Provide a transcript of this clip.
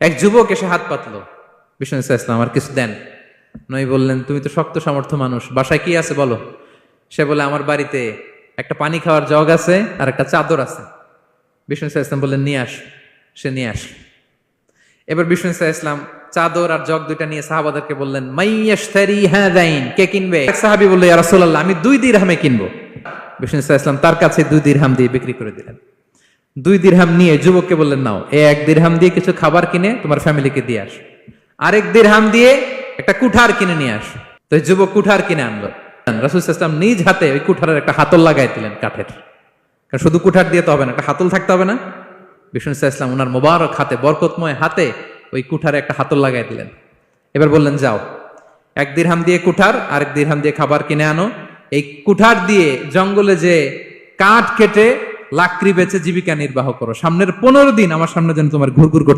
এক যুবক এসে হাত পাতলো। বিষ্ণু ইসা ইসলাম, আর কিছু দেন? নই বললেন, তুমি তো শক্ত সামর্থ্য মানুষ, বাসায় কি আছে বলো? সে বলে, আমার বাড়িতে একটা পানি খাওয়ার জগ আছে আর একটা চাদর আছে। বিষ্ণু ইসা ইসলাম বললেন, নিয়ে আস। সে নিয়ে আস এবার বিষ্ণু ইসা ইসলাম চাদর আর জগ দুইটা নিয়ে সাহাবাদেরকে বললেন মাইয়াশতারি হাদাইন কে কিনবে? এক সাহাবী বলল, ইয়া রাসূলুল্লাহ, আমি দুই দিরহামে কিনবো। বিষ্ণু ইসা ইসলাম তার কাছে দুই দিরহাম দিয়ে বিক্রি করে দিলেন। দুই দিরহাম নিয়ে যুবককে বললেন, নাও, এ এক দিরহাম দিয়ে কিছু খাবার কিনে তোমার ফ্যামিলিকে দিয়ে আস। আরেক দিরহাম দিয়ে একটা কুঠার কিনে নিয়ে আস। তো যুবক কুঠার কিনে আনলো। রাসুল ইসলাম নিজ হাতে ওই কুঠারের একটা হাতল লাগাই দিলেন কাঠের। কারণ শুধু কুঠার দিয়ে তো হবে না, একটা হাতল থাকতে হবে না। বিষ্ণু ইসলাম ওনার মোবারক হাতে, বরকতময় হাতে ওই কুঠারে একটা হাতল লাগাই দিলেন। এবার বললেন, যাও, এক দিরহাম দিয়ে কুঠার, আরেক দিরহাম দিয়ে খাবার কিনে আনো। এই কুঠার দিয়ে জঙ্গলে যে কাঠ কেটে লাকড়ি বেচে জীবিকা নির্বাহ করো। সামনের পনেরো দিন আমার সামনে যেন তোমার ঘুরঘুর করতে